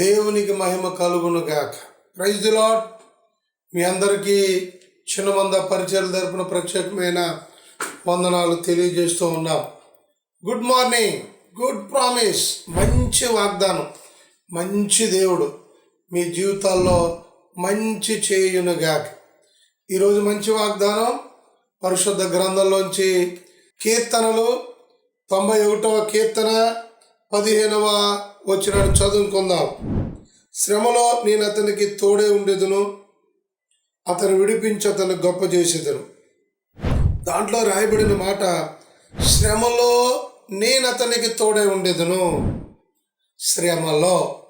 దేవునికి మహిమ కలుగును గాక ప్రైజ్ లాడ్ మీ అందరికీ చిన్నమంద పరిచయాలు తరపున ప్రత్యేకమైన వందనాలు తెలియజేస్తూ ఉన్నాం. గుడ్ మార్నింగ్ గుడ్ ప్రామిస్ మంచి వాగ్దానం. మంచి దేవుడు మీ జీవితాల్లో మంచి చేయునుగాక. ఈరోజు మంచి వాగ్దానం పరిశుద్ధ గ్రంథంలోంచి కీర్తనలు. తొంభై ఒకటవ కీర్తన పదిహేనవ వచ్చినాడు చదువుకుందాం. శ్రమలో నేను అతనికి తోడే ఉండేదును అతను విడిపించి అతను గొప్ప చేసేదను. దాంట్లో రాయబడిన మాట శ్రమలో నేను అతనికి తోడే ఉండేదను. శ్రమలో.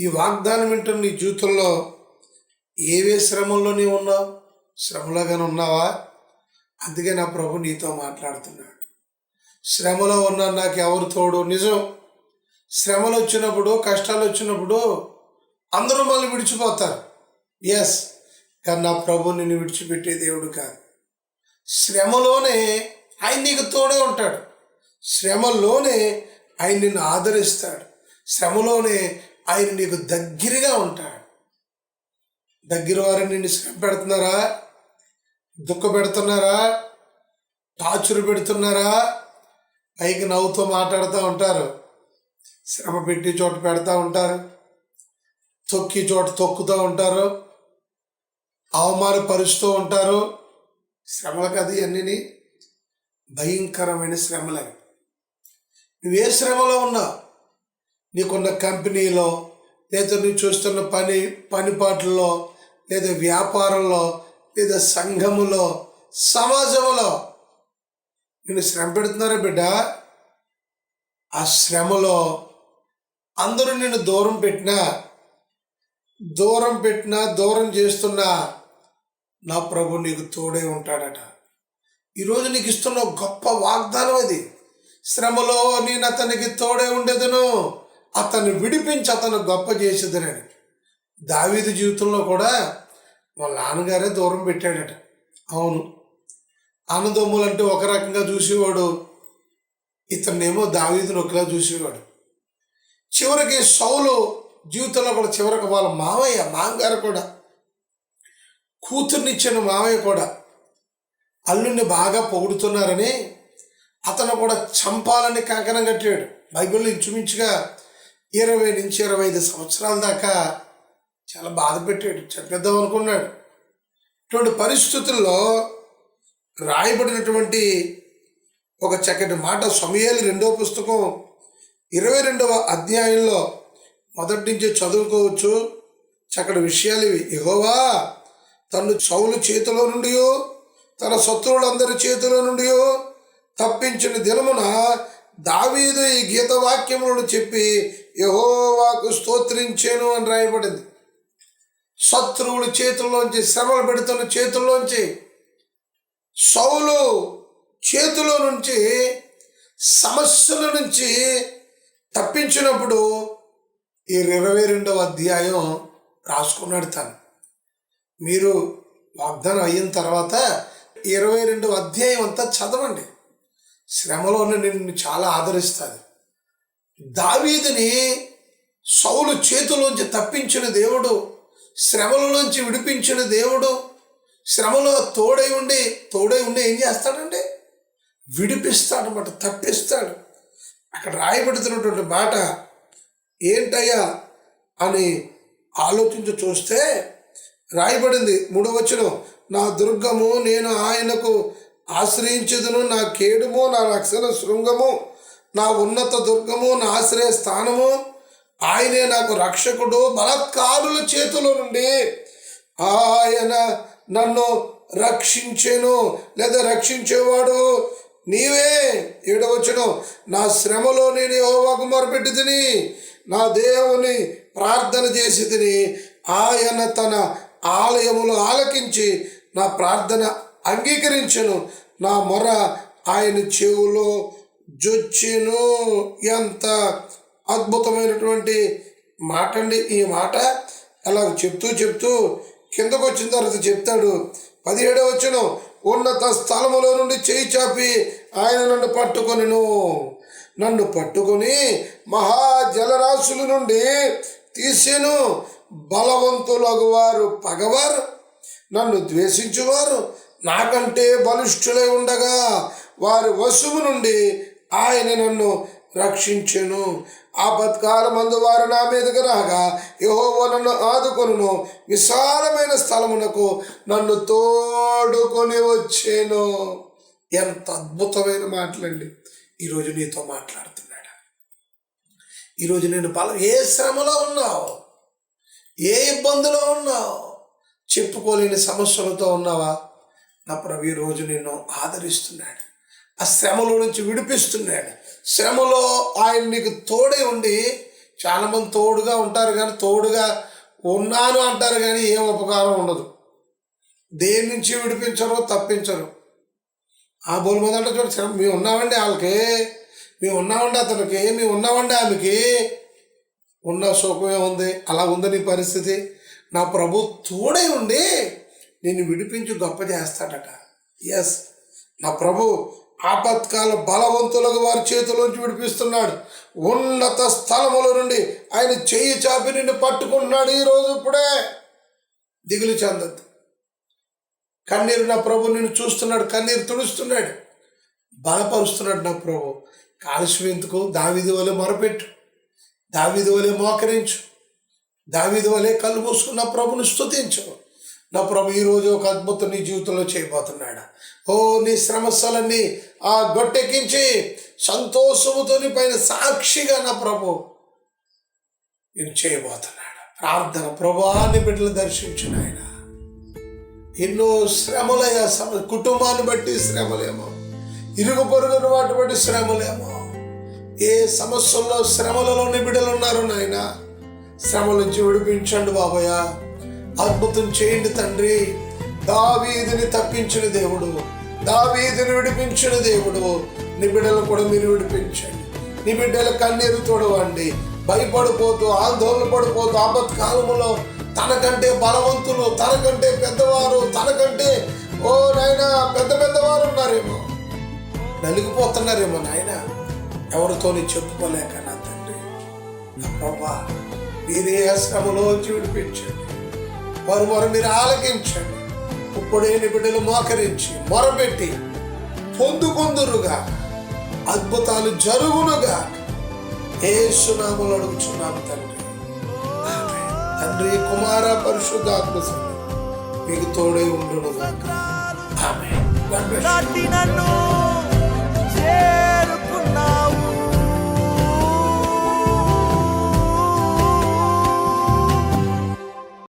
ఈ వాగ్దానం వింటున్న నీ జీవితంలో ఏవే శ్రమల్లో నీవు ఉన్నావు? శ్రమలోగానే ఉన్నావా? అందుకే నా ప్రభు నీతో మాట్లాడుతున్నాడు శ్రమలో ఉన్న నాకు ఎవరు తోడు? నిజం. శ్రమలు వచ్చినప్పుడు కష్టాలు వచ్చినప్పుడు అందరూ మళ్ళీ విడిచిపోతారు. ఎస్ కానీ నా ప్రభు నిన్ను విడిచిపెట్టే దేవుడు కాదు. శ్రమలోనే ఆయన నీకు తోడే ఉంటాడు. శ్రమలోనే ఆయన నిన్ను ఆదరిస్తాడు. శ్రమలోనే ఆయన నీకు దగ్గరగా ఉంటాడు. దగ్గర వారు నిన్ను శ్రమ పెడుతున్నారా? దుఃఖ పెడుతున్నారా? టార్చర్ పెడుతున్నారా? పైకి నవ్వుతూ మాట్లాడుతూ ఉంటారు. శ్రమ పెట్టి చోట పెడతా ఉంటారు. తొక్కి చోట తొక్కుతూ ఉంటారు. అవమానపరుస్తూ ఉంటారు. శ్రమలకు అది అన్నీ భయంకరమైన శ్రమలే. ఏ శ్రమలో ఉన్నావు నీకున్న కంపెనీలో లేదా నువ్వు చూస్తున్న పని పనిపాట్లలో లేదా వ్యాపారంలో లేదా సంఘములో సమాజంలో నేను శ్రమ పెడుతున్నారా బిడ్డ. ఆ శ్రమలో అందరూ నేను దూరం పెట్టినా దూరం పెట్టినా దూరం చేస్తున్నా నా ప్రభు నీకు తోడే ఉంటాడట. ఈరోజు నీకు ఇస్తున్న గొప్ప వాగ్దానం అది శ్రమలో నేను అతనికి తోడే ఉండేదను. అతన్ని విడిపించి అతను గొప్ప చేసేదనని. దావీదు జీవితంలో కూడా వాళ్ళ నాన్నగారే దూరం పెట్టాడట. అవును. అన్నదమ్ములంటే ఒక రకంగా చూసేవాడు ఇతన్నేమో దావీదుని ఒకలా చూసేవాడు. చివరికి సౌలు జీవితంలో కూడా చివరికి వాళ్ళ మామయ్య మామగారు కూడా కూతుర్నిచ్చిన మామయ్య కూడా అల్లుడిని బాగా పొగుడుతున్నారని అతను కూడా చంపాలని కంకణం కట్టాడు. బైబిల్లో ఇంచుమించుగా ఇరవై నుంచి ఇరవై ఐదు సంవత్సరాల దాకా చాలా బాధ పెట్టాడు చంపేద్దాం అనుకున్నాడు. ఇటువంటి పరిస్థితుల్లో రాయబడినటువంటి ఒక చక్కటి మాట సమయాలు రెండవ పుస్తకం ఇరవై రెండవ అధ్యాయంలో మొదటి నుంచి చదువుకోవచ్చు. చక్కటి విషయాలు ఇవి. ఎగోవా తను చౌలు చేతిలో నుండి తన శత్రువులందరి చేతిలో నుండి తప్పించిన దినమున దావీదు ఈ గీత వాక్యములను చెప్పి యహోవాకు స్తోత్రించాను అని రాయబడింది. శత్రువుల చేతుల్లోంచి శ్రమలు పెడుతున్న చేతుల్లోంచి సౌలు చేతిలో నుంచి సమస్యల నుంచి తప్పించినప్పుడు ఈ ఇరవై రెండవ అధ్యాయం రాసుకున్నాడు తను. మీరు వాగ్దానం అయిన తర్వాత ఇరవై రెండవ అధ్యాయం అంతా చదవండి. శ్రమలోనే నిన్ను చాలా ఆదరిస్తుంది. దావీదిని సౌలు చేతిలోంచి తప్పించిన దేవుడు శ్రమలలోంచి విడిపించిన దేవుడు శ్రమలో తోడై ఉండి తోడై ఉండి ఏం చేస్తాడండి విడిపిస్తాడనమాట తప్పిస్తాడు. అక్కడ రాయబడుతున్నటువంటి మాట ఏంటయ్యా అని ఆలోచించి చూస్తే రాయబడింది మూడవచనం నా దుర్గము నేను ఆయనకు ఆశ్రయించదును నా కేడుము నా రక్షణ శృంగము నా ఉన్నత దుర్గము నా ఆశ్రయ స్థానము ఆయనే నాకు రక్షకుడు బలత్కారుల చేతిలో నుండి ఆయన నన్ను రక్షించెను లేదా రక్షించేవాడు నీవే. ఏడవచ్చును నా శ్రమలో నేను యోవాకు మొరపెట్టి తిని నా దేవుని ప్రార్థన చేసి తిని ఆయన తన ఆలయములు ఆలకించి నా ప్రార్థన అంగీకరించను. నా మొర ఆయన చెవులో జొచ్చెను. ఎంత అద్భుతమైనటువంటి మాట అండి ఈ మాట. అలా చెప్తూ చెప్తూ కిందకు వచ్చిన తర్వాత చెప్తాడు పదిహేడవ వచ్చిన ఉన్నత స్థలములో నుండి చేయి చాపి ఆయన నన్ను పట్టుకొనిను. నన్ను పట్టుకొని మహా జలరాశుల నుండి తీసేను. బలవంతులగువారు పగవారు నన్ను ద్వేషించువారు నాకంటే బలిష్ఠులై ఉండగా వారి వశువు నుండి ఆయన నన్ను రక్షించెను. ఆపత్కాలమందు వారు నా మీదకు రాగా యహోవో నన్ను ఆదుకొను విశాలమైన స్థలమునకు నన్ను తోడుకొని వచ్చాను. ఎంత అద్భుతమైన మాటలండి. ఈరోజు నీతో మాట్లాడుతున్నాడు. ఈరోజు నేను బలం ఏ శ్రమలో ఉన్నావు? ఏ ఇబ్బందిలో ఉన్నావు? చెప్పుకోలేని సమస్యలతో ఉన్నావా? నా ప్రభు ఈరోజు రోజు నిన్ను ఆదరిస్తున్నాడు. ఆ శ్రమలో నుంచి విడిపిస్తున్నాడు. శ్రమలో ఆయన నీకు తోడే ఉండి చాలామంది తోడుగా ఉంటారు కానీ తోడుగా ఉన్నాను అంటారు కానీ ఏం ఉపకారం ఉండదు. దేని నుంచి విడిపించరు తప్పించరు. ఆ బోలు అంటే చూడండి శ్రమ మేము ఉన్నామండి వాళ్ళకి మేము ఉన్నామండి అతనికి మేము ఉన్నామండి ఆమెకి. ఉన్న సుఖమే ఉంది అలా ఉంది నీ పరిస్థితి. నా ప్రభు తోడే ఉండి నేను విడిపించి గొప్ప చేస్తాడట. ఎస్ నా ప్రభు ఆపత్కాల బలవంతులకు వారి చేతిలోంచి విడిపిస్తున్నాడు. ఉన్నత స్థలముల నుండి ఆయన చెయ్యి చాపి నిన్ను పట్టుకుంటున్నాడు ఈరోజు ఇప్పుడే. దిగులు చెందద్దు. కన్నీరు నా ప్రభు నిన్ను చూస్తున్నాడు కన్నీరు తుడుస్తున్నాడు. బలపరుస్తున్నాడు నా ప్రభు. కాలుష్యం ఎందుకు? దావిది వలె మొరపెట్టు. దావిది వలె మోకరించు. దావిది వలె కళ్ళు మూసుకున్న ప్రభుని స్తుతించు. నా ప్రభు ఈరోజు ఒక అద్భుతం నీ జీవితంలో చేయబోతున్నాడు. ఓ నీ శ్రమస్సలన్నీ ఆ గొట్టెక్కించి సంతోషముతో నీ పైన సాక్షిగా నా ప్రభు నేను చేయబోతున్నాడు. ప్రార్థన ప్రభాన్ని బిడ్డలు దర్శించిన ఆయన ఎన్నో శ్రమలయ్యా సమ కుటుంబాన్ని బట్టి శ్రమలేమో. ఇరుగు పొరుగున వాటి బట్టి శ్రమలేమో. ఏ సమస్యల్లో శ్రమలలో బిడ్డలు ఉన్నారు నాయన శ్రమ నుంచి విడిపించండి బాబయ్యా. అద్భుతం చేయండి తండ్రి. దావీదిని తప్పించిన దేవుడు దావీదిని విడిపించిన దేవుడు. నీ బిడ్డలు కూడా మీరు విడిపించండి. నీ బిడ్డల కన్నీరు తోడవండి. భయపడిపోతూ ఆందోళన పడిపోతూ ఆపత్కాలంలో తనకంటే బలవంతులు తనకంటే పెద్దవారు తనకంటే ఓ నాయన పెద్ద పెద్దవారు ఉన్నారేమో. నలిగిపోతున్నారేమో నాయన. ఎవరితోని చెప్పుకోలేక నా తండ్రి. నా ప్రభా మీరే ఆ శ్రమలోంచి విడిపించండి. వారు వారు మీరు ఆలకించండి. ఇప్పుడే బిడ్డలు మోకరించి మొరపెట్టి పొందుకొందురుగా అద్భుతాలు జరుగునుగా. ఏసునాములు అడుగుచున్నాము తండ్రి. తండ్రి కుమార పరిశుద్ధాత్మ సన్నిధి మీకు తోడే ఉండునుగా ఆమె నన్ను